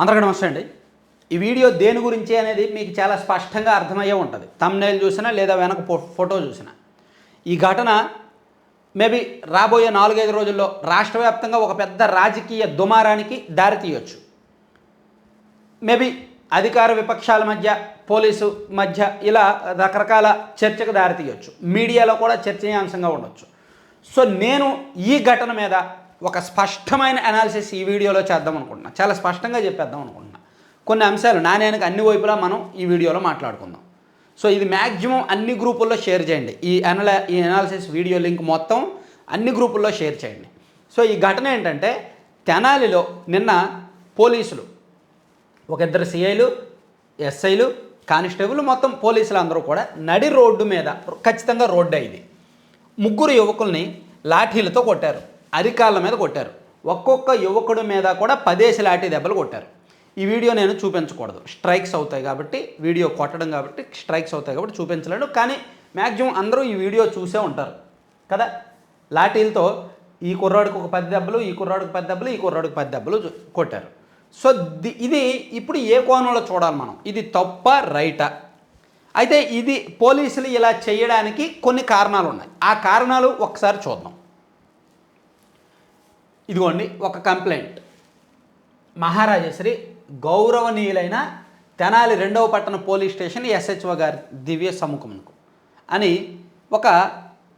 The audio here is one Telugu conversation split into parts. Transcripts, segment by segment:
అందరికీ నమస్తే అండి. ఈ వీడియో దేని గురించి అనేది మీకు చాలా స్పష్టంగా అర్థమయ్యే ఉంటుంది. తమ్నేల్ చూసినా లేదా వెనక ఫో- ఫోటో చూసినా. ఈ ఘటన మేబీ రాబోయే నాలుగైదు రోజుల్లో రాష్ట్ర వ్యాప్తంగా ఒక పెద్ద రాజకీయ దుమారానికి దారితీయొచ్చు మేబీ అధికార విపక్షాల మధ్య పోలీసు మధ్య ఇలా రకరకాల చర్చకు దారితీయొచ్చు మీడియాలో కూడా చర్చనీయాంశంగా ఉండొచ్చు. సో నేను ఈ ఘటన మీద ఒక స్పష్టమైన అనాలిసిస్ ఈ వీడియోలో చేద్దాం అనుకుంటున్నా. చాలా స్పష్టంగా చెప్పేద్దాం అనుకుంటున్నా. కొన్ని అంశాలు నాణ్యానికి అన్ని వైపులా మనం ఈ వీడియోలో మాట్లాడుకుందాం. సో ఇది మ్యాక్సిమం అన్ని గ్రూపుల్లో షేర్ చేయండి. ఈ అనల ఈ అనాలిసిస్ వీడియో లింక్ మొత్తం అన్ని గ్రూపుల్లో షేర్ చేయండి. సో ఈ ఘటన ఏంటంటే తెనాలిలో నిన్న పోలీసులు ఒక ఇద్దరు సిఐలు ఎస్ఐలు కానిస్టేబుల్ మొత్తం పోలీసులు అందరూ కూడా నడి రోడ్డు మీద ఖచ్చితంగా రోడ్డు ఇది. ముగ్గురు యువకుల్ని లాఠీలతో కొట్టారు. అరికాళ్ళ మీద కొట్టారు. ఒక్కొక్క యువకుడి మీద కూడా పదేసి లాఠీ దెబ్బలు కొట్టారు. ఈ వీడియో నేను చూపించకూడదు. స్ట్రైక్స్ అవుతాయి కాబట్టి వీడియో కొట్టడం కాబట్టి స్ట్రైక్స్ అవుతాయి కాబట్టి చూపించలేడు కానీ మ్యాక్సిమం అందరూ ఈ వీడియో చూసే ఉంటారు. కదా? లాఠీలతో ఈ కుర్రాడికి ఒక పది దెబ్బలు ఈ కుర్రాడికి పది దెబ్బలు ఈ కుర్రాడికి పది దెబ్బలు కొట్టారు. సో ది- ఇది ఇప్పుడు ఏ కోణంలో చూడాలి మనం? ఇది తప్ప రైటా? అయితే ఇది పోలీసులు ఇలా చేయడానికి కొన్ని కారణాలు ఉన్నాయి. ఆ కారణాలు ఒకసారి చూద్దాం. ఇదిగోండి ఒక కంప్లైంట్. మహారాజశ్రీ గౌరవనీయులైన తెనాలి రెండవ పట్టణ పోలీస్ స్టేషన్ ఎస్హెచ్ఓ గారి దివ్య సముఖమునకు అని ఒక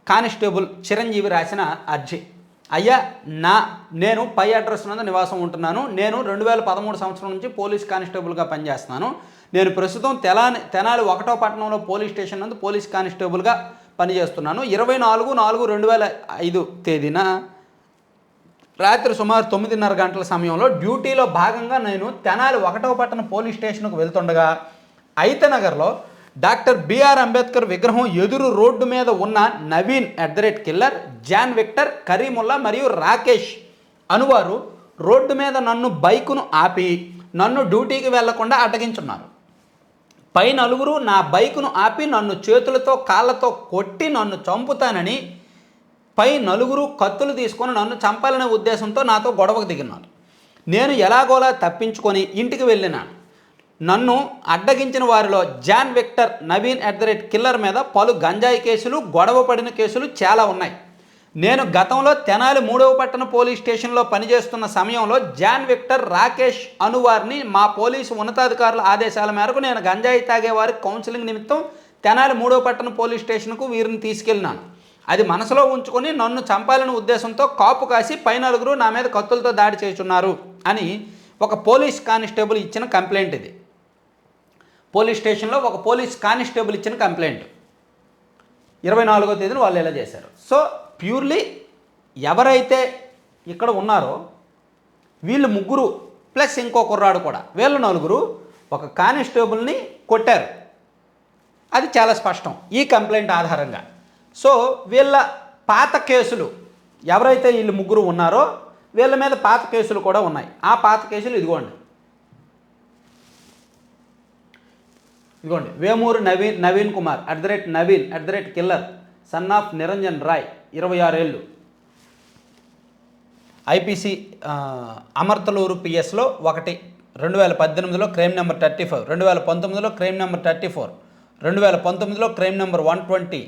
కానిస్టేబుల్ చిరంజీవి రాసిన అర్జీ. అయ్యా నా నేను పై అడ్రస్ నందు నివాసం ఉంటున్నాను. నేను రెండు వేల పదమూడు సంవత్సరం నుంచి పోలీస్ కానిస్టేబుల్గా పనిచేస్తున్నాను. నేను ప్రస్తుతం తెలాని తెనాలి ఒకటో పట్టణంలో పోలీస్ స్టేషన్ నందు పోలీస్ కానిస్టేబుల్గా పనిచేస్తున్నాను. ఇరవై నాలుగు నాలుగు రెండు వేల ఐదు తేదీన రాత్రి సుమారు తొమ్మిదిన్నర గంటల సమయంలో డ్యూటీలో భాగంగా నేను తెనాలి ఒకటవ పట్టణ పోలీస్ స్టేషన్కు వెళ్తుండగా ఐతనగర్లో డాక్టర్ బిఆర్ అంబేద్కర్ విగ్రహం ఎదురు రోడ్డు మీద ఉన్న Naveen at the rate killer John Victor Karimulla మరియు రాకేష్ అనువారు రోడ్డు మీద నన్ను బైకును ఆపి నన్ను డ్యూటీకి వెళ్ళకుండా అడ్డగించున్నారు. పై నలుగురు నా బైకును ఆపి నన్ను చేతులతో కాళ్ళతో కొట్టి నన్ను చంపుతానని పై నలుగురు కత్తులు తీసుకొని నన్ను చంపాలనే ఉద్దేశంతో నాతో గొడవకు దిగినారు. నేను ఎలాగోలా తప్పించుకొని ఇంటికి వెళ్ళినాను. నన్ను అడ్డగించిన వారిలో John Victor Naveen at the rate killer మీద పలు గంజాయి కేసులు గొడవ పడిన కేసులు చాలా ఉన్నాయి. నేను గతంలో తెనాలి మూడవ పట్టణ పోలీస్ స్టేషన్లో పనిచేస్తున్న సమయంలో జాన్ విక్టర్ రాకేష్ అనువారిని మా పోలీసు ఉన్నతాధికారుల ఆదేశాల మేరకు నేను గంజాయి తాగేవారి కౌన్సిలింగ్ నిమిత్తం తెనాలి మూడవ పట్టణ పోలీస్ స్టేషన్కు వీరిని తీసుకెళ్ళినాను. అది మనసులో ఉంచుకొని నన్ను చంపాలనే ఉద్దేశంతో కాపు కాసి పై నలుగురు నా మీద కత్తులతో దాడి చేస్తున్నారు అని ఒక పోలీస్ కానిస్టేబుల్ ఇచ్చిన కంప్లైంట్ ఇది. పోలీస్ స్టేషన్లో ఒక పోలీస్ కానిస్టేబుల్ ఇచ్చిన కంప్లైంట్. ఇరవై నాలుగో తేదీన వాళ్ళు ఇలా చేశారు. సో ప్యూర్లీ ఎవరైతే ఇక్కడ ఉన్నారో వీళ్ళు ముగ్గురు ప్లస్ ఇంకో కుర్రాడు కూడా వీళ్ళు నలుగురు ఒక కానిస్టేబుల్ని కొట్టారు. అది చాలా స్పష్టం ఈ కంప్లైంట్ ఆధారంగా. సో వీళ్ళ పాత కేసులు ఎవరైతే వీళ్ళు ముగ్గురు ఉన్నారో వీళ్ళ మీద పాత కేసులు కూడా ఉన్నాయి. ఆ పాత కేసులు ఇదిగోండి. ఇదిగోండి. Vemuru Naveen Naveen Kumar at the rate Naveen at the rate killer son of Niranjan Rai ఇరవై ఆరేళ్ళు. ఐపీసీ అమర్తలూరు పిఎస్లో ఒకటి రెండు వేల పద్దెనిమిదిలో క్రైమ్ నెంబర్ థర్టీ ఫైవ్ రెండు వేల పంతొమ్మిదిలో క్రైమ్ నెంబర్ థర్టీ ఫోర్ రెండు వేల పంతొమ్మిదిలో క్రైమ్ నెంబర్ వన్ ట్వంటీ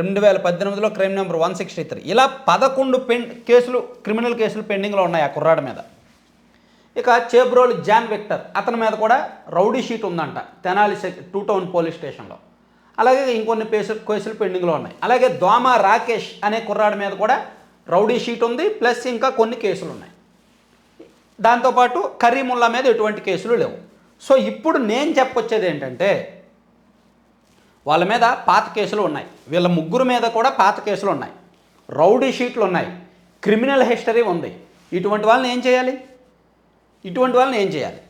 రెండు వేల పద్దెనిమిదిలో crime number one sixty three. ఇలా పదకొండు పెన్ కేసులు క్రిమినల్ కేసులు పెండింగ్లో ఉన్నాయి ఆ కుర్రాడి మీద. ఇక చేబ్రోలు జాన్ విక్టర్ అతని మీద కూడా రౌడీ షీట్ ఉందంట తెనాలి టూ టౌన్ పోలీస్ స్టేషన్లో. అలాగే ఇంకొన్ని కేసులు కేసులు పెండింగ్లో ఉన్నాయి. అలాగే దోమ రాకేష్ అనే కుర్రాడి మీద కూడా రౌడీ షీట్ ఉంది ప్లస్ ఇంకా కొన్ని కేసులు ఉన్నాయి. దాంతోపాటు కరీముల్లా మీద ఎటువంటి కేసులు లేవు. సో ఇప్పుడు నేను చెప్పొచ్చేది ఏంటంటే వాళ్ళ మీద పాత కేసులు ఉన్నాయి. వీళ్ళ ముగ్గురు మీద కూడా పాత కేసులు ఉన్నాయి. రౌడీ షీట్లు ఉన్నాయి. క్రిమినల్ హిస్టరీ ఉంది. ఇటువంటి వాళ్ళని ఏం చేయాలి? ఇటువంటి వాళ్ళని ఏం చేయాలి?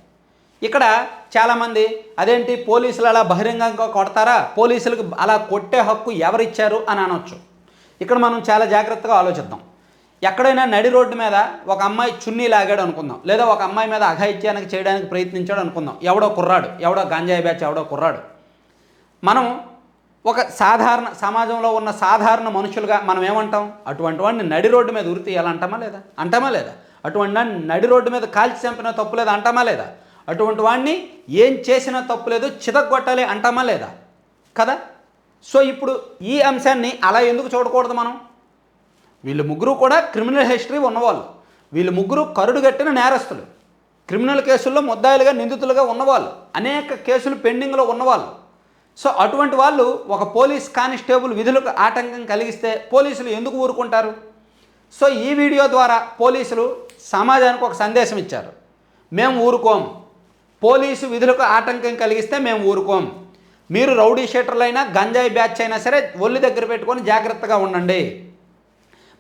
ఇక్కడ చాలామంది అదేంటి పోలీసులు అలా బహిరంగంగా కొడతారా? పోలీసులకు అలా కొట్టే హక్కు ఎవరిచ్చారు అని అనొచ్చు. ఇక్కడ మనం చాలా జాగ్రత్తగా ఆలోచిద్దాం. ఎక్కడైనా నడి రోడ్డు మీద ఒక అమ్మాయి చున్నీ లాగాడు అనుకుందాం. లేదా ఒక అమ్మాయి మీద అఘాయిత్యానికి చేయడానికి ప్రయత్నించాడు అనుకుందాం. ఎవడో కుర్రాడు ఎవడో గంజాయి బ్యాచ్ ఎవడో కుర్రాడు. మనం ఒక సాధారణ సమాజంలో ఉన్న సాధారణ మనుషులుగా మనం ఏమంటాం? అటువంటి వాడిని నడి రోడ్డు మీద ఉరి తీయాలంటామా లేదా? అంటామా లేదా? అటువంటి వాడిని నడి రోడ్డు మీద కాల్చి చంపిన తప్పు లేదా? అంటామా లేదా? అటువంటి వాడిని ఏం చేసినా తప్పు లేదు చితగొట్టాలి అంటామా లేదా? కదా? సో ఇప్పుడు ఈ అంశాన్ని అలా ఎందుకు చూడకూడదు మనం? వీళ్ళు ముగ్గురు కూడా క్రిమినల్ హిస్టరీ ఉన్నవాళ్ళు. వీళ్ళు ముగ్గురు కరుడు కట్టిన నేరస్తులు. క్రిమినల్ కేసుల్లో ముద్దాయిలుగా నిందితులుగా ఉన్నవాళ్ళు. అనేక కేసులు పెండింగ్లో ఉన్నవాళ్ళు. సో అటువంటి వాళ్ళు ఒక పోలీస్ కానిస్టేబుల్ విధులకు ఆటంకం కలిగిస్తే పోలీసులు ఎందుకు ఊరుకుంటారు? సో ఈ వీడియో ద్వారా పోలీసులు సమాజానికి ఒక సందేశం ఇచ్చారు. మేము ఊరుకోం. పోలీసు విధులకు ఆటంకం కలిగిస్తే మేము ఊరుకోం. మీరు రౌడీ షీటర్లైనా గంజాయి బ్యాచ్ అయినా సరే ఒళ్ళు దగ్గర పెట్టుకొని జాగ్రత్తగా ఉండండి.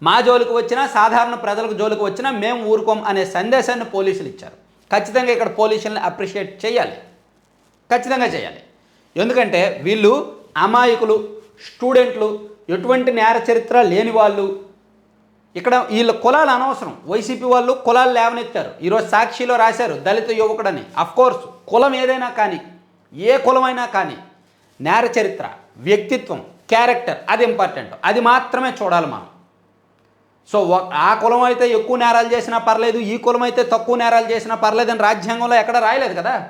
మా జోలికి వచ్చినా సాధారణ ప్రజలకు జోలికి వచ్చినా మేము ఊరుకోం అనే సందేశాన్ని పోలీసులు ఇచ్చారు. ఖచ్చితంగా ఇక్కడ పోలీసులను అప్రిషియేట్ చేయాలి. ఖచ్చితంగా చేయాలి. ఎందుకంటే వీళ్ళు అమాయకులు స్టూడెంట్లు ఎటువంటి నేర చరిత్ర లేని వాళ్ళు. ఇక్కడ వీళ్ళ కులాలు అనవసరం. వైసీపీ వాళ్ళు కులాలు లేవనెత్తారు. ఈరోజు సాక్షిలో రాశారు దళిత యువకుడని. కోర్స్ కులం ఏదైనా కానీ ఏ కులమైనా కానీ నేర చరిత్ర వ్యక్తిత్వం క్యారెక్టర్ అది ఇంపార్టెంట్ అది మాత్రమే చూడాలి మనం. సో ఆ కులం అయితే ఎక్కువ నేరాలు చేసినా పర్లేదు ఈ కులం అయితే తక్కువ నేరాలు చేసినా పర్లేదని రాజ్యాంగంలో ఎక్కడ రాయలేదు కదా?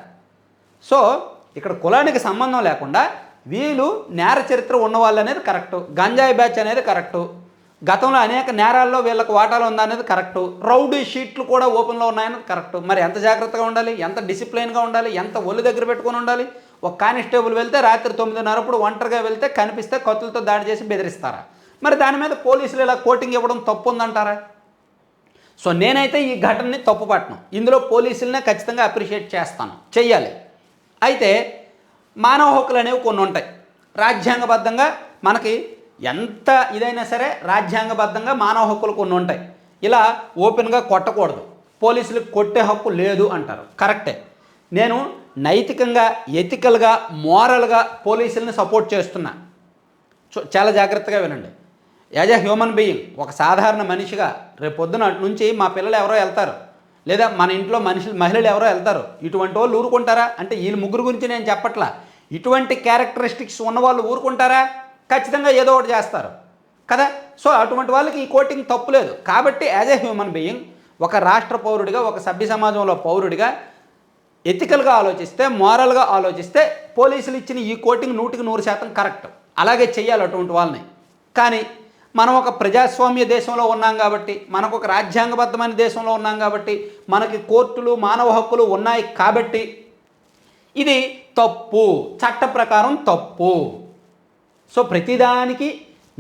సో ఇక్కడ కులానికి సంబంధం లేకుండా వీళ్ళు నేర చరిత్ర ఉన్నవాళ్ళు అనేది కరెక్టు. గంజాయి బ్యాచ్ అనేది కరెక్టు. గతంలో అనేక నేరాల్లో వీళ్ళకి వాటాలు ఉందనేది కరెక్టు. రౌడీ షీట్లు కూడా ఓపెన్లో ఉన్నాయనేది కరెక్టు. మరి ఎంత జాగ్రత్తగా ఉండాలి? ఎంత డిసిప్లైన్గా ఉండాలి? ఎంత ఒళ్ళు దగ్గర పెట్టుకొని ఉండాలి? ఒక కానిస్టేబుల్ వెళ్తే రాత్రి తొమ్మిదిన్నరప్పుడు ఒంటరిగా వెళ్తే కనిపిస్తే కత్తులతో దాడి చేసి బెదిరిస్తారా? మరి దాని మీద పోలీసులు ఇలా కోటింగ్ ఇవ్వడం తప్పు ఉందంటారా సో నేనైతే ఈ ఘటనని తప్పుపట్టను. ఇందులో పోలీసులనే ఖచ్చితంగా అప్రిషియేట్ చేస్తాను. చెయ్యాలి. అయితే మానవ హక్కులు అనేవి కొన్ని ఉంటాయి. రాజ్యాంగబద్ధంగా మనకి ఎంత ఇదైనా సరే రాజ్యాంగబద్ధంగా మానవ హక్కులు కొన్ని ఉంటాయి. ఇలా ఓపెన్గా కొట్టకూడదు. పోలీసులకు కొట్టే హక్కు లేదు అంటారు. కరెక్టే. నేను నైతికంగా ఎథికల్గా మోరల్గా పోలీసుల్ని సపోర్ట్ చేస్తున్నా. చాలా జాగ్రత్తగా వినండి. యాజ్ ఎ హ్యూమన్ బీయింగ్ ఒక సాధారణ మనిషిగా రేపు పొద్దున అటు నుంచి మా పిల్లలు ఎవరో వెళ్తారు. లేదా మన ఇంట్లో మనుషులు మహిళలు ఎవరో వెళ్తారు. ఇటువంటి వాళ్ళు ఊరుకుంటారా? అంటే వీళ్ళు ముగ్గురు గురించి నేను చెప్పట్లా. ఇటువంటి క్యారెక్టరిస్టిక్స్ ఉన్న వాళ్ళు ఊరుకుంటారా? ఖచ్చితంగా ఏదో ఒకటి చేస్తారు. కదా? సో అటువంటి వాళ్ళకి ఈ కోటింగ్ తప్పులేదు కాబట్టి యాజ్ ఎ హ్యూమన్ బీయింగ్ ఒక రాష్ట్ర పౌరుడిగా ఒక సభ్య సమాజంలో పౌరుడిగా ఎథికల్గా ఆలోచిస్తే మోరల్గా ఆలోచిస్తే పోలీసులు ఇచ్చిన ఈ కోటింగ్ నూటికి నూరు శాతం కరెక్ట్. అలాగే చేయాలి అటువంటి వాళ్ళని. కానీ మనం ఒక ప్రజాస్వామ్య దేశంలో ఉన్నాం కాబట్టి మనకు ఒక రాజ్యాంగబద్ధమైన దేశంలో ఉన్నాం కాబట్టి మనకి కోర్టులు మానవ హక్కులు ఉన్నాయి కాబట్టి ఇది తప్పు చట్ట ప్రకారం తప్పు. సో ప్రతిదానికి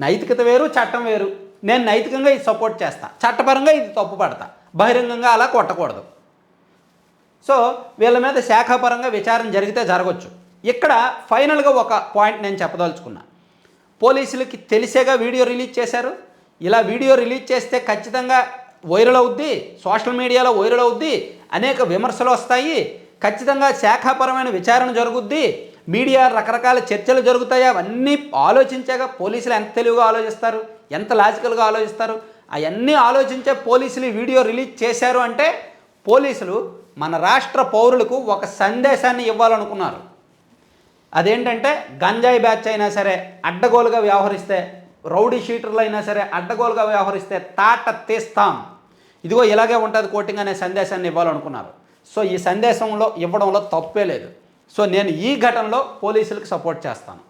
నైతికత వేరు చట్టం వేరు. నేను నైతికంగా ఇది సపోర్ట్ చేస్తాను చట్టపరంగా ఇది తప్పు పడతా. బహిరంగంగా అలా కొట్టకూడదు. సో వీళ్ళ మీద శాఖాపరంగా విచారణ జరిగితే జరగచ్చు. ఇక్కడ ఫైనల్గా ఒక పాయింట్ నేను చెప్పదలుచుకున్నా. పోలీసులకి తెలిసేగా వీడియో రిలీజ్ చేశారు. ఇలా వీడియో రిలీజ్ చేస్తే ఖచ్చితంగా వైరల్ అవుద్ది సోషల్ మీడియాలో వైరల్ అవుద్ది అనేక విమర్శలు వస్తాయి. ఖచ్చితంగా శాఖాపరమైన విచారణ జరుగుద్ది. మీడియా రకరకాల చర్చలు జరుగుతాయి. అవన్నీ ఆలోచించాక పోలీసులు ఎంత తెలివిగా ఆలోచిస్తారు ఎంత లాజికల్గా ఆలోచిస్తారు? అవన్నీ ఆలోచించే పోలీసులు వీడియో రిలీజ్ చేశారు అంటే పోలీసులు మన రాష్ట్ర పౌరులకు ఒక సందేశాన్ని ఇవ్వాలనుకున్నారు. అదేంటంటే గంజాయి బ్యాచ్ అయినా సరే అడ్డగోలుగా వ్యవహరిస్తే రౌడీ షీటర్లు అయినా సరే అడ్డగోలుగా వ్యవహరిస్తే తాట తీస్తాం. ఇదిగో ఇలాగే ఉంటుంది కోటింగ్ అనే సందేశాన్ని ఇవ్వాలనుకున్నారు. సో ఈ సందేశంలో ఇవ్వడంలో తప్పే లేదు. సో నేను ఈ ఘటనలో పోలీసులకు సపోర్ట్ చేస్తాను.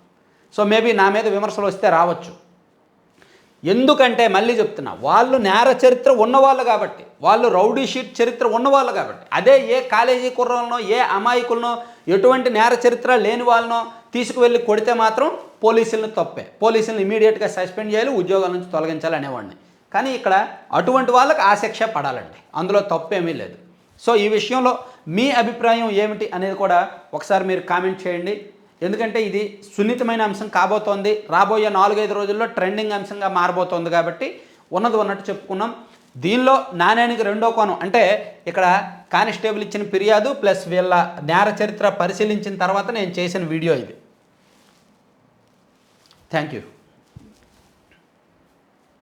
సో మేబీ నా మీద విమర్శలు వస్తే రావచ్చు. ఎందుకంటే మళ్ళీ చెప్తున్నా వాళ్ళు నేర చరిత్ర ఉన్నవాళ్ళు కాబట్టి వాళ్ళు రౌడీ షీట్ చరిత్ర ఉన్నవాళ్ళు కాబట్టి అదే ఏ కాలేజీ కుర్రలనో ఏ అమాయకులనో ఎటువంటి నేర చరిత్ర లేని వాళ్ళనో తీసుకువెళ్ళి కొడితే మాత్రం పోలీసులను తప్పే. పోలీసులను ఇమీడియట్గా సస్పెండ్ చేయాలి ఉద్యోగాల నుంచి తొలగించాలి అనేవాడిని. కానీ ఇక్కడ అటువంటి వాళ్ళకి ఆ శిక్ష పడాలండి. అందులో తప్పేమీ లేదు. సో ఈ విషయంలో మీ అభిప్రాయం ఏమిటి అనేది కూడా ఒకసారి మీరు కామెంట్ చేయండి. ఎందుకంటే ఇది సున్నితమైన అంశం కాబోతోంది. రాబోయే నాలుగైదు రోజుల్లో ట్రెండింగ్ అంశంగా మారబోతోంది కాబట్టి ఉన్నది ఉన్నట్టు చెప్పుకున్నాం. దీనిలో నాణ్యానికి రెండో కోణం అంటే ఇక్కడ కానిస్టేబుల్ ఇచ్చిన ఫిర్యాదు ప్లస్ వీళ్ళ నేర చరిత్ర పరిశీలించిన తర్వాత నేను చేసిన వీడియో ఇది. Thank you.